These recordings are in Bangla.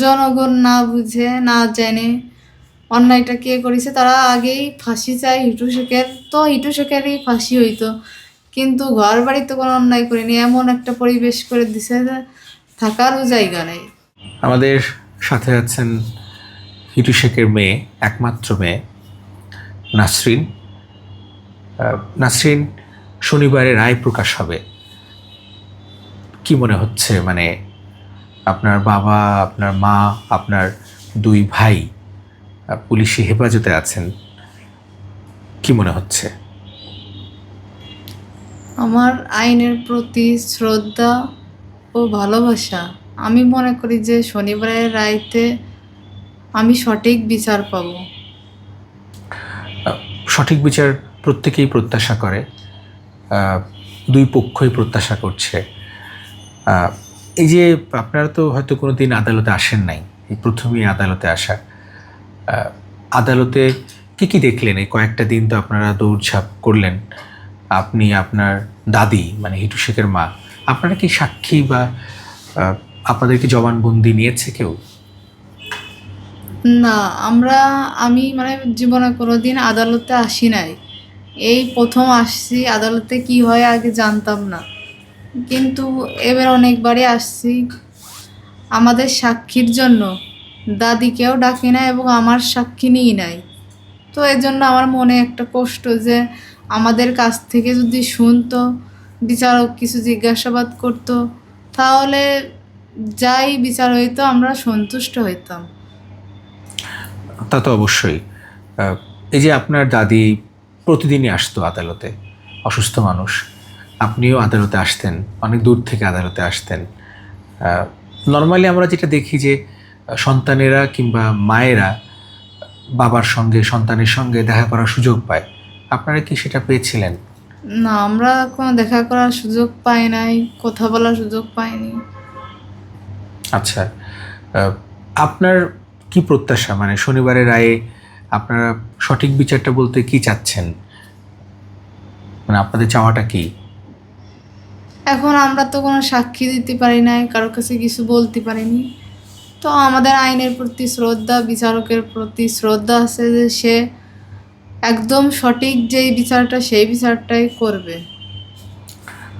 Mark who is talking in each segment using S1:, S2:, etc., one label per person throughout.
S1: জনগণ না বুঝে, না জেনে অন্যায়টা কে করেছে, তারা আগেই ফাঁসি চায় হিটু শেখের তো হিটু শেখেরই ফাঁসি হইতো। কিন্তু ঘর বাড়িতে কোনো অন্যায় করেনি, এমন একটা পরিবেশ করে দিছে থাকারও জায়গা নেই।
S2: আমাদের সাথে আছেন হিটু শেখের মেয়ে, একমাত্র মেয়ে, নাসরিন। নাসরিন, শনিবারে রায় প্রকাশ হবে। কি মনে হচ্ছে? মানে আপনার বাবা আপনার মা আপনার দুই ভাই পুলিশি হেফাজতে আছেন। কি মনে হচ্ছে?
S1: আমার আইনের প্রতি শ্রদ্ধা ও ভালোবাসা। আমি মনে করি যে শনিবারের রাইতে আমি সঠিক বিচার পাব।
S2: সঠিক বিচার প্রত্যেকেই প্রত্যাশা করে। দুই পক্ষই প্রত্যাশা করছে। এই যে আপনারা তো হয়তো কোনো দিন আদালতে আসেন নাই, এই প্রথমেই আদালতে আসা আদালতে কি কি দেখলেন? এই কয়েকটা দিন তো আপনারা দৌড়ঝাঁপ করলেন, আপনি আপনার দাদি মানে হিটু শেখের মা, আপনারা কি সাক্ষী বা আপনাদের কি জবানবন্দি নিয়েছে কেউ?
S1: না, আমরা, আমি মানে জীবনে কোনোদিন আদালতে আসি নাই। এই প্রথম আসছি, আদালতে কি হয় আগে জানতাম না। কিন্তু এবার অনেকবারই আসছি আমাদের সাক্ষীর জন্য। দাদিকেও ডাকি না এবং আমার সাক্ষী নিই নাই। তো এর জন্য আমার মনে একটা কষ্ট যে আমাদের কাছ থেকে যদি শুনতো, বিচারক কিছু জিজ্ঞাসাবাদ করতো, তাহলে যাই বিচার হইতো, আমরা সন্তুষ্ট হইতাম।
S2: তা তো অবশ্যই। এই যে আপনার দাদি প্রতিদিনই আসতো আদালতে, অসুস্থ মানুষ আপনিও আদালতে আসতেন অনেক দূর থেকে আদালতে আসতেন। নর্মালি আমরা যেটা দেখি যে সন্তানেরা কিংবা মায়েরা বাবার সঙ্গে সন্তানের সঙ্গে দেখা করার সুযোগ পায়। আপনারা কি সেটা পেয়েছিলেন?
S1: না আমরা কোনো দেখা করার সুযোগ পাই নাই কথা বলার সুযোগ পাইনি।
S2: আচ্ছা আপনার কি প্রত্যাশা? মানে শনিবারের রায়ে আপনারা সঠিক বিচারটা বলতে কি চাচ্ছেন? মানে আপনাদের চাওয়াটা কি?
S1: এখন আমরা তো কোনো সাক্ষী দিতে পারি নাই, কারোর কাছে কিছু বলতে পারিনি। তো আমাদের আইনের প্রতি শ্রদ্ধা, বিচারকের প্রতি শ্রদ্ধা আছে যে সে একদম সঠিক যেই বিচারটা, সেই বিচারটাই করবে।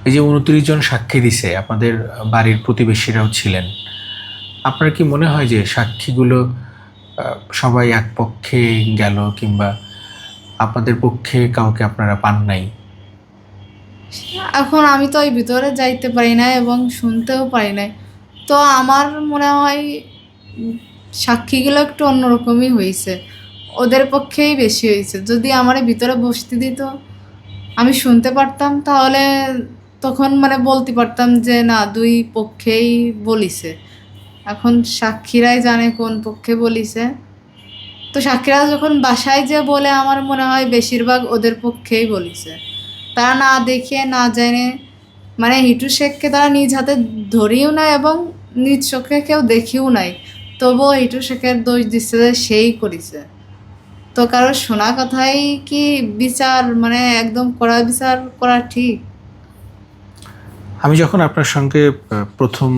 S2: এই যে উনত্রিশ জন সাক্ষী দিছে, আপনাদের বাড়ির প্রতিবেশীরাও ছিলেন। আপনার কি মনে হয় যে সাক্ষীগুলো সবাই এক পক্ষে গেল কিংবা আপনাদের পক্ষে কাউকে আপনারা পান নাই?
S1: এখন আমি তো ওই ভিতরে যাইতে পারি না এবং শুনতেও পারি না তো আমার মনে হয় সাক্ষীগুলো একটু অন্যরকমই হয়েছে ওদের পক্ষেই বেশি হয়েছে যদি আমার ভিতরে বসতে দিত, আমি শুনতে পারতাম, তাহলে তখন মানে বলতে পারতাম যে, না, দুই পক্ষেই বলিছে। এখন সাক্ষীরাই জানে কোন পক্ষে বলিছে। তো সাক্ষীরা যখন বাসায় যে বলে, আমার মনে হয় বেশিরভাগ ওদের পক্ষেই বলিছে। তারা না দেখে না জেনে মানে হিটু শেখকে তারা নিজ হাতে ধরিও না এবং নিজ চোখে কেউ দেখিও নাই। তবুও হিটু শেখের দোষ দিচ্ছে যে সেই করেছে। তো কারও শোনা কথাই কি বিচার মানে একদম করা বিচার করা ঠিক?
S2: আমি যখন আপনার সঙ্গে প্রথম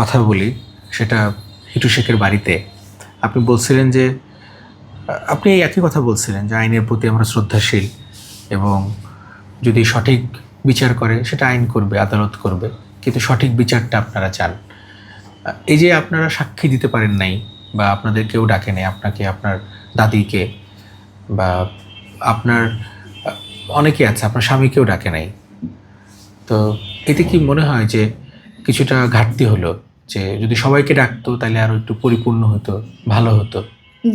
S2: কথা বলি, সেটা হিটু শেখের বাড়িতে, আপনি বলছিলেন যে আপনি একই কথা বলছিলেন যে আইনের প্রতি আমরা শ্রদ্ধাশীল এবং যদি সঠিক বিচার করে, সেটা আইন করবে, আদালত করবে, কিন্তু সঠিক বিচারটা আপনারা চান। এই যে আপনারা সাক্ষী দিতে পারেন নাই, বা আপনাদের কেউ ডাকে নাই, আপনাকে, আপনার দাদিকে, বা আপনার, অনেকে আছে, আপনার স্বামীকেও ডাকে নাই। তো এতে কি মনে হয় যে কিছুটা ঘাটতি হলো? যে যদি সবাইকে ডাকতো, তাহলে আরও একটু পরিপূর্ণ হতো, ভালো হতো।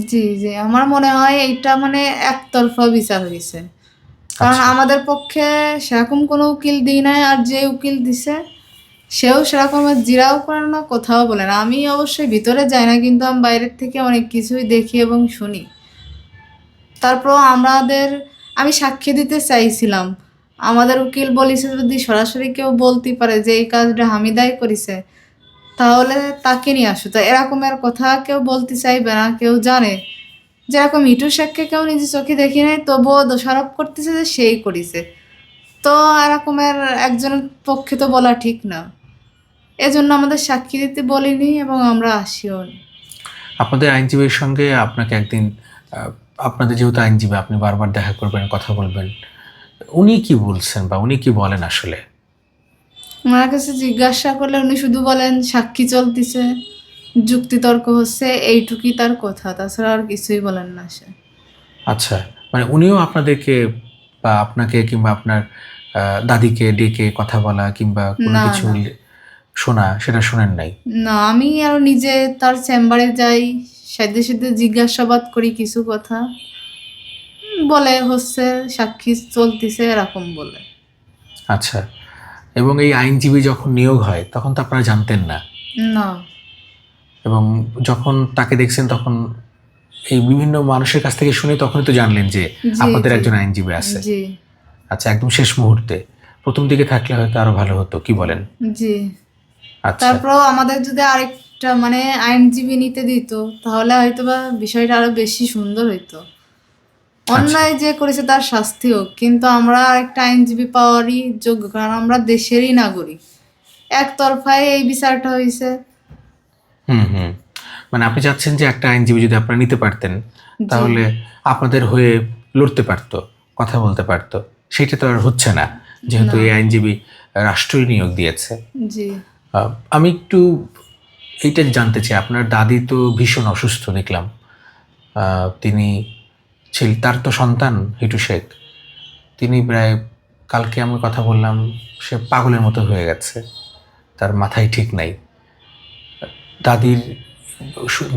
S1: জি জি। আমার মনে হয় এইটা মানে একতরফা বিচার হয়েছে কারণ
S2: আচ্ছা।
S1: আমাদের পক্ষে সেরকম কোনো উকিল দিই নাই আর যে উকিল দিছে সেও সেরকম জিরাও করে না কোথাও বলে না। আমি অবশ্যই ভিতরে যাই না কিন্তু আমি বাইরের থেকে অনেক কিছুই দেখি এবং শুনি। তারপর আমাদের আমি সাক্ষী দিতে চাইছিলাম। আমাদের উকিল বলিছে যদি সরাসরি কেউ বলতে পারে যে এই কাজটা হামিদাই করিছে তাহলে তাকে নিয়ে আসো। তো এরকমের কথা কেউ বলতে চাইবে না কেউ জানে। যেরকম হিটু শেখকে কেউ নিজে চোখে দেখি নাই তবুও দোষারোপ করতেছে যে সেই করিছে। তো এরকমের একজনের পক্ষে তো বলা ঠিক না। এজন্য আমাদের সাক্ষী দিতে বলিনি এবং আমরা আসিও
S2: আপনাদের আইনজীবীর সঙ্গে আপনাকে একদিন আপনাদের যেহেতু আইনজীবী আপনি বারবার দেখা করবেন কথা বলবেন উনি কি বলছেন বা উনি কি বলেন আসলে?
S1: ওনার কাছে জিজ্ঞাসা করলে উনি শুধু বলেন সাক্ষী চলতিছে। যুক্তিতর্ক হচ্ছে এইটুকুই তার কথা তাছাড়া আর কিছুই বলেন না সে।
S2: আচ্ছা মানে উনিও আপনাদেরকে বা আপনাকে কিংবা আপনার দাদিকে ডেকে কথা বলা কিংবা কোনো কিছু শোনা সেটা শোনেন নাই?
S1: না আমি আর নিজে তার চেম্বারে যাই সাথে সাথে জিজ্ঞাসাবাদ করি কিছু কথা। বলে হচ্ছে সাক্ষী চলতেছে এরকম বলে।
S2: আচ্ছা এবং এই আইনজীবী যখন নিয়োগ হয় তখন তো আপনারা জানতেন না?
S1: না।
S2: এবং যখন তাকে দেখছেন তখন এই বিভিন্ন মানুষের কাছ থেকে শুনে তখনই তো জানলেন যে আপনাদের একজন আইনজীবী আছে।
S1: জি।
S2: আচ্ছা একদম শেষ মুহূর্তে প্রথম দিকে থাকলে হয়তো আরও ভালো হতো কি বলেন?
S1: জি।
S2: আচ্ছা।
S1: তারপরও আমাদের যদি আরেকটা মানে আইনজীবী নিতে দিত তাহলে হয়তো বা বিষয়টা আরও বেশি সুন্দর হইতো। অন্যায় যে করেছে তার শাস্তি হোক কিন্তু আমরা আরেকটা আইনজীবী পাওয়ারই যোগ্য কারণ আমরা দেশেরই নাগরিক। একতরফায় এই বিচারটা হয়েছে
S2: হুম হুম। মানে আপনি চাচ্ছেন যে একটা আইনজীবী যদি আপনারা নিতে পারতেন তাহলে আপনাদের হয়ে লড়তে পারতো কথা বলতে পারতো। সেটা তো আর হচ্ছে না যেহেতু এই আইনজীবী রাষ্ট্রই নিয়োগ দিয়েছে। আমি একটু এইটা জানতে চাই আপনার দাদি তো ভীষণ অসুস্থ দেখলাম। তিনি ছিল তার তো সন্তান হিটু শেখ। তিনি প্রায় কালকে আমি কথা বললাম সে পাগলের মতো হয়ে গেছে। তার মাথায় ঠিক নাই। দাদির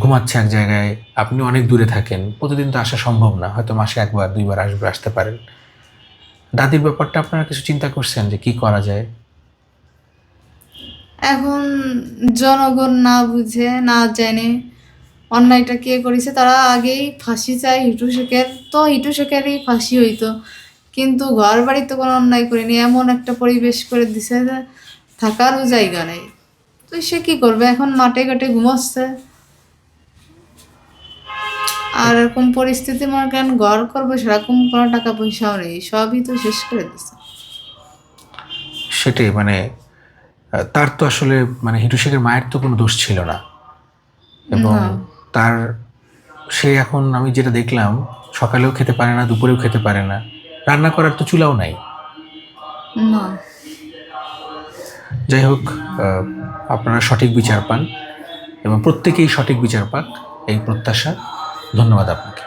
S2: ঘুমাচ্ছে এক জায়গায়, আপনি অনেক দূরে থাকেন, প্রতিদিন তো আসা সম্ভব না, হয়তো মাসে একবার, দুইবার আসবে, আসতে পারেন। দাদির ব্যাপারটা আপনারা কিছু চিন্তা করছেন যে কি করা যায়?
S1: এখন জনগণ না বুঝে, না জেনে অন্যায়টা কে করেছে, তারা আগেই ফাঁসি চায়, হিটু শেখের। তো হিটু শেখেরই ফাঁসি হইতো। কিন্তু ঘর বাড়িতে কোনো অন্যায় করিনি, এমন একটা পরিবেশ করে দিছে থাকারও জায়গা নেই। তো সে কি করবে? এখন মাঠে ঘাটে ঘুমাচ্ছে। আর এরকম পরিস্থিতি মনে করেন ঘর করব সেরকম কোনো টাকা পয়সাও নেই। সবই তো শেষ করে দিছে।
S2: সেটাই মানে তার তো আসলে মানে হিটু শেখের মায়ের তো কোনো দোষ ছিল না। এবং তার সে এখন আমি যেটা দেখলাম সকালেও খেতে পারে না দুপুরেও খেতে পারে না। রান্না করার তো চুলাও নাই।
S1: না।
S2: যাই হোক আপনারা সঠিক বিচার পান এবং প্রত্যেকেই সঠিক বিচার পাক এই প্রত্যাশা। ধন্যবাদ আপনাকে।